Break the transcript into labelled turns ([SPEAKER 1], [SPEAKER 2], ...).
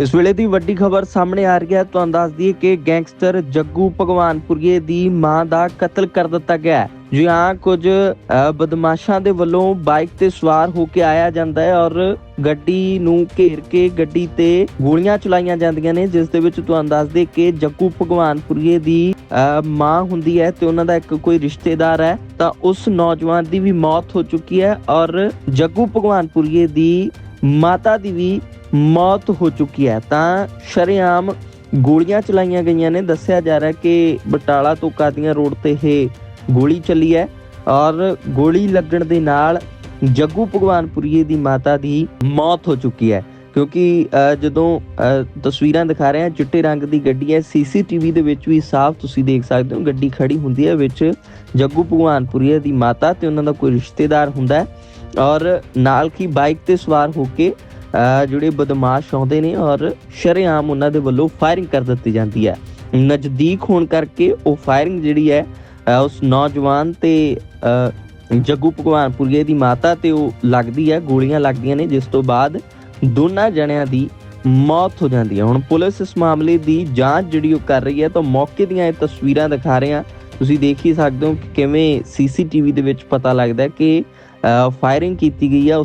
[SPEAKER 1] ਇਸ ਵੇਲੇ ਦੀ ਵੱਡੀ ਖਬਰ ਸਾਹਮਣੇ ਆ ਰਹੀ ਹੈ। ਤੁਹਾਨੂੰ ਦੱਸ ਦਈਏ ਕਿ ਗੈਂਗਸਟਰ ਜੱਗੂ ਭਗਵਾਨਪੁਰੀਏ ਦੀ ਮਾਂ ਦਾ ਕਤਲ ਕਰ ਦਿੱਤਾ ਗਿਆ ਹੈ। ਜੀ ਹਾਂ ਕੁਝ ਬਦਮਾਸ਼ਾਂ ਦੇ ਵੱਲੋਂ ਬਾਈਕ ਤੇ ਸਵਾਰ ਹੋ ਕੇ ਆਇਆ ਜਾਂਦਾ ਹੈ ਔਰ ਗੱਡੀ ਨੂੰ ਘੇਰ ਕੇ ਗੱਡੀ ਤੇ ਗੋਲੀਆਂ ਚਲਾਈਆਂ ਜਾਂਦੀਆਂ ਨੇ ਜਿਸ ਦੇ ਵਿੱਚ ਤੁਹਾਨੂੰ ਦੱਸ ਦੇ ਕਿ ਜੱਗੂ ਭਗਵਾਨਪੁਰੀਏ ਦੀ ਅ, ਮਾਂ ਹੁੰਦੀ ਹੈ ਤੇ ਉਹਨਾਂ ਦਾ ਇੱਕ ਕੋਈ ਰਿਸ਼ਤੇਦਾਰ ਹੈ। ਤਾਂ ਉਸ ਨੌਜਵਾਨ ਦੀ ਵੀ ਮੌਤ ਹੋ ਚੁੱਕੀ ਹੈ ਔਰ ਜੱਗੂ ਭਗਵਾਨਪੁਰੀਏ ਦੀ ਮਾਤਾ ਦੀ ਵੀ ਮੌਤ ਹੋ ਚੁੱਕੀ ਹੈ। ਤਾਂ ਸ਼ਰੇਆਮ ਗੋਲੀਆਂ ਚਲਾਈਆਂ ਗਈਆਂ ਨੇ। ਦੱਸਿਆ ਜਾ ਰਿਹਾ ਕਿ ਬਟਾਲਾ ਤੋਂ ਕਾਦੀਆਂ ਰੋਡ ਤੇ ਇਹ ਗੋਲੀ ਚੱਲੀ ਹੈ ਔਰ ਗੋਲੀ ਲੱਗਣ ਦੇ ਨਾਲ ਜੱਗੂ ਭਗਵਾਨਪੁਰੀਏ ਦੀ ਮਾਤਾ ਦੀ ਮੌਤ ਹੋ ਚੁੱਕੀ ਹੈ। ਕਿਉਂਕਿ ਅ, ਜਦੋਂ ਅ, ਤਸਵੀਰਾਂ ਦਿਖਾ ਰਹੇ ਹਾਂ ਚਿੱਟੇ ਰੰਗ ਦੀ ਗੱਡੀ ਹੈ। ਸੀਸੀਟੀਵੀ ਦੇ ਵਿੱਚ ਵੀ ਸਾਫ਼ ਤੁਸੀਂ ਦੇਖ ਸਕਦੇ ਹੋ ਗੱਡੀ ਖੜੀ ਹੁੰਦੀ ਹੈ ਵਿੱਚ ਜੱਗੂ ਭਗਵਾਨਪੁਰੀਏ ਦੀ ਮਾਤਾ ਤੇ ਉਹਨਾਂ ਦਾ ਕੋਈ ਰਿਸ਼ਤੇਦਾਰ ਹੁੰਦਾ ਹੈ। ਔਰ ਨਾਲ ਕੀ ਬਾਈਕ ਤੇ ਸਵਾਰ ਹੋ ਕੇ ਜਿਹੜੇ ਬਦਮਾਸ਼ ਆਉਂਦੇ ਨੇ ਔਰ ਸ਼ਰੇਆਮ ਉਹਨਾਂ ਦੇ ਵੱਲੋਂ ਫਾਇਰਿੰਗ ਕਰ ਦਿੱਤੀ ਜਾਂਦੀ ਹੈ। ਨਜ਼ਦੀਕ ਹੋਣ ਕਰਕੇ ਉਹ ਫਾਇਰਿੰਗ ਜਿਹੜੀ ਹੈ ਉਸ ਨੌਜਵਾਨ ਤੇ ਅ, ਜੱਗੂ ਭਗਵਾਨਪੁਰੀਏ ਦੀ ਮਾਤਾ ਤੇ ਉਹ ਲੱਗਦੀ ਹੈ ਗੋਲੀਆਂ ਲੱਗਦੀਆਂ ਨੇ ਜਿਸ ਤੋਂ ਬਾਅਦ ਦੋਨਾਂ ਜਣਿਆਂ ਦੀ ਮੌਤ ਹੋ ਜਾਂਦੀ ਹੈ। ਹੁਣ ਪੁਲਿਸ ਇਸ ਮਾਮਲੇ ਦੀ ਜਾਂਚ ਜਿਹੜੀ ਉਹ ਕਰ ਰਹੀ ਹੈ ਤਾਂ ਮੌਕੇ ਦੀਆਂ ਇਹ ਤਸਵੀਰਾਂ ਦਿਖਾ ਰਹੇ ਹਾਂ। ਤੁਸੀਂ ਦੇਖ ਹੀ ਸਕਦੇ ਹੋ ਕਿ ਕਿਵੇਂ ਸੀਸੀਟੀਵੀ ਦੇ ਵਿੱਚ ਪਤਾ ਲੱਗਦਾ ਕਿ ਫਾਇਰਿੰਗ ਕੀਤੀ ਗਈ ਹੈ ਉਸ